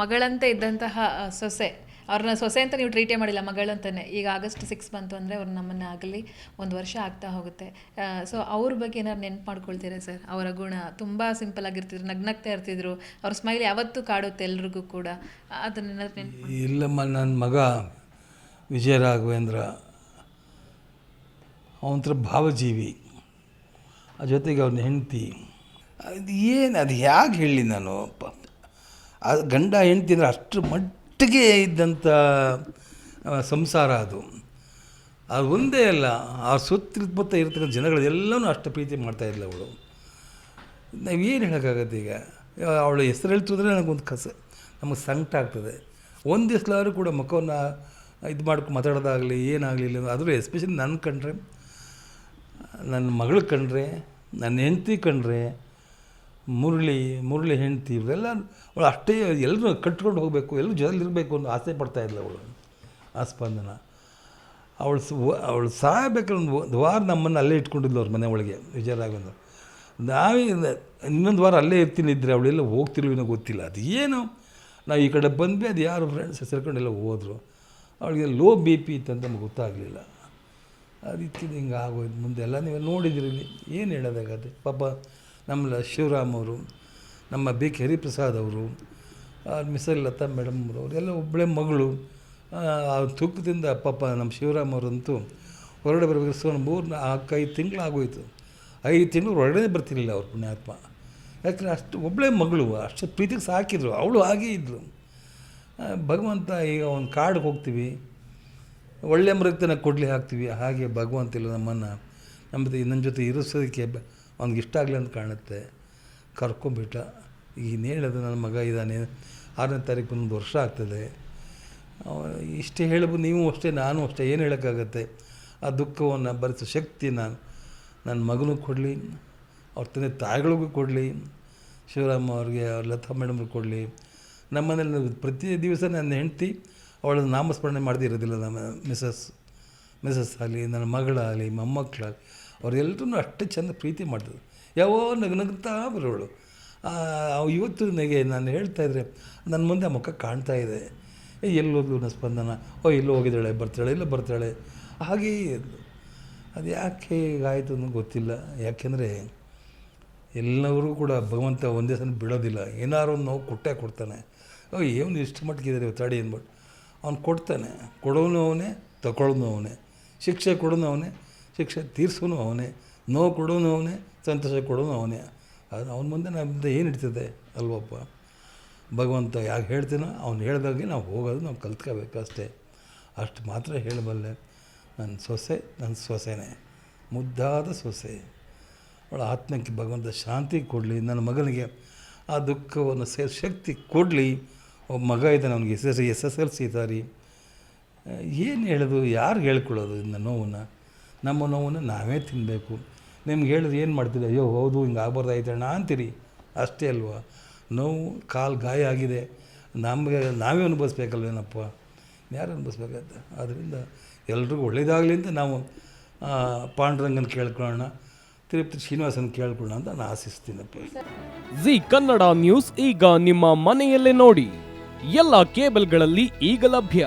ಮಗಳಂತೆ ಇದ್ದಂತಹ ಸೊಸೆ, ಅವ್ರನ್ನ ಸೊಸೆ ಅಂತ ನೀವು ಟ್ರೀಟೇ ಮಾಡಿಲ್ಲ, ಮಗಳಂತಾನೆ. ಈಗ ಆಗಸ್ಟ್ ಸಿಕ್ಸ್ ಬಂತು ಅಂದರೆ ಅವ್ರು ನಮ್ಮನ್ನ ಆಗಲಿ ಒಂದು ವರ್ಷ ಆಗ್ತಾ ಹೋಗುತ್ತೆ. ಸೊ ಅವ್ರ ಬಗ್ಗೆ ಏನಾದ್ರು ನೆನ್ಪು ಮಾಡ್ಕೊಳ್ತೀರಾ ಸರ್? ಅವರ ಗುಣ ತುಂಬ ಸಿಂಪಲ್ ಆಗಿರ್ತಿದ್ರು, ನಗ್ನಗ್ತಾ ಇರ್ತಿದ್ರು. ಅವ್ರ ಸ್ಮೈಲ್ ಯಾವತ್ತೂ ಕಾಡುತ್ತೆ ಎಲ್ರಿಗೂ ಕೂಡ. ಅದನ್ನ ನೆನ್ಪು ಇಲ್ಲಮ್ಮ ನನ್ನ ಮಗ ವಿಜಯ ರಾಘವೇಂದ್ರ. ಅವನತ್ರ ಭಾವಜೀವಿ. ಆ ಜೊತೆಗೆ ಅವನ ಹೆಂಡತಿ. ಅದು ಏನು, ಅದು ಹೇಗೆ ಹೇಳಿ ನಾನು? ಆ ಗಂಡ ಹೆಂಡತಿ ಅಂದರೆ ಅಷ್ಟರ ಮಟ್ಟಿಗೆ ಇದ್ದಂಥ ಸಂಸಾರ ಅದು. ಅದು ಒಂದೇ ಅಲ್ಲ, ಆ ಸುತ್ತಮುತ್ತ ಇರ್ತಕ್ಕಂಥ ಜನಗಳೆಲ್ಲನೂ ಅಷ್ಟು ಪ್ರೀತಿ ಮಾಡ್ತಾಯಿಲ್ಲ ಅವಳು. ನಾವೇನು ಹೇಳೋಕ್ಕಾಗತ್ತೆ ಈಗ? ಅವಳು ಹೆಸರು ಹೇಳ್ತಿದ್ರೆ ನನಗೊಂದು ಕಸ, ನಮಗೆ ಸಂಕಟ ಆಗ್ತದೆ. ಒಂದು ದಿವಸಲಾದ್ರೂ ಕೂಡ ಮುಖವನ್ನು ಇದು ಮಾಡ್ಕೊ ಮಾತಾಡೋದಾಗಲಿ ಏನಾಗಲಿಲ್ಲ ಆದರೂ ಎಸ್ಪೆಷಲಿ ನನ್ನ ಕಂಡ್ರೆ ನನ್ನ ಮಗಳು ಕಂಡ್ರೆ ನನ್ನ ಹೆಂಡತಿ ಕಂಡ್ರೆ ಮುರಳಿ ಮುರಳಿ ಹೆಂಡತಿ ಇವರೆಲ್ಲ ಅವಳು ಅಷ್ಟೇ ಎಲ್ಲರೂ ಕಟ್ಕೊಂಡು ಹೋಗಬೇಕು, ಎಲ್ಲರೂ ಜೊತೆಲಿರಬೇಕು ಅನ್ನೋ ಆಸೆ ಪಡ್ತಾ ಇದ್ಲು ಅವಳು, ಆ ಸ್ಪಂದನ. ಅವಳು ಅವಳು ಸಾಯಬೇಕಾದ್ರೆ ಒಂದು ವಾರ ನಮ್ಮನ್ನು ಅಲ್ಲೇ ಇಟ್ಕೊಂಡಿದ್ಲು ಅವ್ರ ಮನೆ ಒಳಗೆ ವಿಜಯ ರಾಘವೇಂದ್ರ ನಾವೇ ಇನ್ನೊಂದು ವಾರ ಅಲ್ಲೇ ಇರ್ತೀನಿ ಇದ್ದರೆ ಅವಳೆಲ್ಲ ಹೋಗ್ತಿರ್ಲಿನೋ ಗೊತ್ತಿಲ್ಲ, ಅದು ಏನು? ನಾವು ಈ ಕಡೆ ಬಂದ್ವಿ, ಅದು ಯಾರು ಫ್ರೆಂಡ್ಸ್ ಸೇರ್ಕೊಂಡೆಲ್ಲ ಹೋದರು. ಅವಳಿಗೆ ಲೋ ಬಿ ಪಿ ಇತ್ತಂತ ನಮ್ಗೆ ಗೊತ್ತಾಗಲಿಲ್ಲ. ಅದಕ್ಕೆ ಹಿಂಗೆ ಆಗೋಯ್ತು. ಮುಂದೆ ಎಲ್ಲ ನೀವು ನೋಡಿದಿರಿ, ಏನು ಹೇಳೋದಾಗತ್ತೆ? ಪಾಪ ನಮ್ಮ ಶಿವರಾಮ್ ಅವರು, ನಮ್ಮ ಬಿ ಕೆ ಹರಿಪ್ರಸಾದ್ ಅವರು ಮಿಸಲ್ ಲತಾ ಮೇಡಮ್ ಅವರು, ಅವರೆಲ್ಲ ಒಬ್ಬಳೇ ಮಗಳು. ಆ ತೂಕದಿಂದ ಪಾಪ ನಮ್ಮ ಶಿವರಾಮ್ ಅವರಂತೂ ಹೊರಡೆ ಬರಬೇಕು ಸೊ ಮೂರು ನಾಲ್ಕು, ಐದು ತಿಂಗಳು ಆಗೋಯ್ತು ಐದು ತಿಂಗಳು ಹೊರಗಡೆ ಬರ್ತಿರಲಿಲ್ಲ ಅವ್ರ ಪುಣ್ಯಾತ್ಮ. ಯಾಕಂದರೆ ಅಷ್ಟು ಒಬ್ಬಳೇ ಮಗಳು, ಅಷ್ಟು ಪ್ರೀತಿಗೆ ಸಾಕಿದ್ರು, ಅವಳು ಹಾಗೇ ಇದ್ದರು ಭಗವಂತ ಈಗ ಒಂದು ಕಾಡಿಗೆ ಹೋಗ್ತೀವಿ. ಒಳ್ಳೆ ಮೃಗತನ ಕೊಡಲಿ ಹಾಕ್ತೀವಿ. ಹಾಗೆ ಭಗವಂತ ಇಲ್ಲ ನಮ್ಮನ್ನು, ನಮ್ಮ ಜೊತೆ, ನನ್ನ ಜೊತೆ ಇರಿಸೋದಕ್ಕೆ ಅವ್ನಿಗೆ ಇಷ್ಟ ಆಗಲಿ ಅಂತ ಕಾಣುತ್ತೆ. ಕರ್ಕೊಂಬಿಟ್ಟ. ಏನು ಹೇಳೋದು ನನ್ನ ಮಗ ಇದ್ದಾನೆ. ಆರನೇ ತಾರೀಕು ಒಂದು ವರ್ಷ ಆಗ್ತದೆ. ಇಷ್ಟೇ ಹೇಳ್ಬೋದು ನೀವು ಅಷ್ಟೇ, ನಾನು ಅಷ್ಟೇ, ಏನು ಹೇಳೋಕ್ಕಾಗತ್ತೆ? ಆ ದುಃಖವನ್ನು ಭರಿಸೋ ಶಕ್ತಿ ನಾನು, ನನ್ನ ಮಗನೂ ಕೊಡಲಿ, ಅವ್ರ ತಂದೆ ತಾಯಿಗಳಿಗೂ ಕೊಡಲಿ, ಶಿವರಾಮ ಅವ್ರಿಗೆ, ಅವ್ರ ಲತಾ ಮೇಡಮ್ರಿಗೆ ಕೊಡಲಿ. ನಮ್ಮನೇಲಿ ಮನೇಲಿ ಪ್ರತಿ ದಿವಸ ನನ್ನ ಹೆಂಡತಿ ಅವಳ ನಾಮಸ್ಮರಣೆ ಮಾಡದೇ ಇರೋದಿಲ್ಲ ನಮ್ಮ ಮಿಸಸ್ ಮಿಸಸ್ ಆಗಲಿ, ನನ್ನ ಮಗಳಾಗಲಿ ಮೊಮ್ಮಕ್ಕಳಾಗಲಿ ಅವರೆಲ್ಲರೂ ಅಷ್ಟು ಚೆಂದ ಪ್ರೀತಿ ಮಾಡ್ತಿದ್ರು. ಯಾವೋ ನಗು ನಗ್ತಾ ಬರೋಳು. ಇವತ್ತು ನನಗೆ ನಾನು ಹೇಳ್ತಾ ಇದ್ರೆ, ನನ್ನ ಮುಂದೆ ಆ ಮುಖ ಕಾಣ್ತಾ ಇದೆ. ಎಲ್ಲೋದ್ಲು ನನ್ನ ಸ್ಪಂದನ? ಓ, ಎಲ್ಲೋ ಹೋಗಿದ್ದಾಳೆ, ಬರ್ತಾಳೆ ಇಲ್ಲ ಬರ್ತಾಳೆ? ಹಾಗೇ. ಅದು ಯಾಕೆ ಹೀಗಾಯಿತು ಅನ್ನೋ ಗೊತ್ತಿಲ್ಲ. ಯಾಕೆಂದರೆ ಎಲ್ಲವರಿಗೂ ಕೂಡ ಭಗವಂತ ಒಂದೇ ಸಲ ಬಿಡೋದಿಲ್ಲ. ಏನಾರು ಒಂದು ನೋವು ಕೊಟ್ಟೆ ಕೊಡ್ತಾನೆ. ಓ, ಏನು ಇಷ್ಟು ಮಟ್ಟಿಗಿದ್ದಾರೆ ತಡಿ ಅಂದ್ಬಿಟ್ಟು. ಅವ್ನು ಕೊಡ್ತಾನೆ. ಕೊಡೋನು ಅವನೇ, ತಗೊಳ್ಳೋನು ಅವನೇ. ಶಿಕ್ಷೆ ಕೊಡೋನು ಅವನೇ, ಶಿಕ್ಷೆ ತೀರ್ಸೋನು ಅವನೇ, ನೋವು ಕೊಡೋನು ಅವನೇ, ಸಂತೋಷ ಕೊಡೋನು ಅವನೇ. ಅದು ಅವನ ಮುಂದೆ ನಮ್ಮಿಂದ ಏನು ಇಡ್ತದೆ ಅಲ್ವಪ್ಪ? ಭಗವಂತ ಯಾಕೆ ಹೇಳ್ತೀನೋ ಅವ್ನು ಹೇಳ್ದಾಗೆ ನಾವು ಹೋಗೋದು ನಾವು ಕಲ್ತ್ಕೋಬೇಕು ಅಷ್ಟೇ. ಅಷ್ಟು ಮಾತ್ರ ಹೇಳಬಲ್ಲೆ. ನನ್ನ ಸೊಸೆ ನನ್ನ ಸೊಸೆನೇ. ಮುದ್ದಾದ ಸೊಸೆ. ಅವಳ ಆತ್ಮಕ್ಕೆ ಭಗವಂತ ಶಾಂತಿ ಕೊಡಲಿ, ನನ್ನ ಮಗನಿಗೆ ಆ ದುಃಖವನ್ನು ಸೇರಿ ಶಕ್ತಿ ಕೊಡಲಿ. ಒಬ್ಬ ಮಗ ಇದ್ದಾನೆ, ಅವನಿಗೆ S S S S L C ಇದ್ದಾರೆ ಏನು ಹೇಳೋದು, ಯಾರು ಹೇಳ್ಕೊಳ್ಳೋದು ಇನ್ನು ನೋವನ್ನು? ನಮ್ಮ ನೋವನ್ನು ನಾವೇ ತಿನ್ನಬೇಕು ನಿಮ್ಗೆ ಹೇಳಿದ್ರೆ ಏನು ಮಾಡ್ತೀರಿ? ಅಯ್ಯೋ, ಹೌದು, ಹಿಂಗೆ ಆಗ್ಬಾರ್ದಾಯ್ತಣ್ಣ ಅಂತೀರಿ. ಅಷ್ಟೇ ಅಲ್ವಾ? ನೋವು ಕಾಲು ಗಾಯ ಆಗಿದೆ. ನಮಗೆ, ನಾವೇ ಅನುಭವಿಸ್ಬೇಕಲ್ವೇನಪ್ಪ ಯಾರು ಅನುಭವಿಸ್ಬೇಕಾಯ್ತು? ಆದ್ದರಿಂದ ಎಲ್ರಿಗೂ ಒಳ್ಳೇದಾಗಲಿ ಅಂತ ನಾವು ಪಾಂಡುರಂಗನ ಕೇಳ್ಕೊಳ್ಳೋಣ, ತಿರುಪತಿ ಶ್ರೀನಿವಾಸನ ಕೇಳ್ಕೊಳ್ಳೋಣ ಅಂತ ನಾನು ಆಸಿಸ್ತೀನಪ್ಪ ಜಿ ಕನ್ನಡ ನ್ಯೂಸ್ ಈಗ ನಿಮ್ಮ ಮನೆಯಲ್ಲೇ ನೋಡಿ. ಎಲ್ಲ ಕೇಬಲ್ಗಳಲ್ಲಿ ಈಗ ಲಭ್ಯ.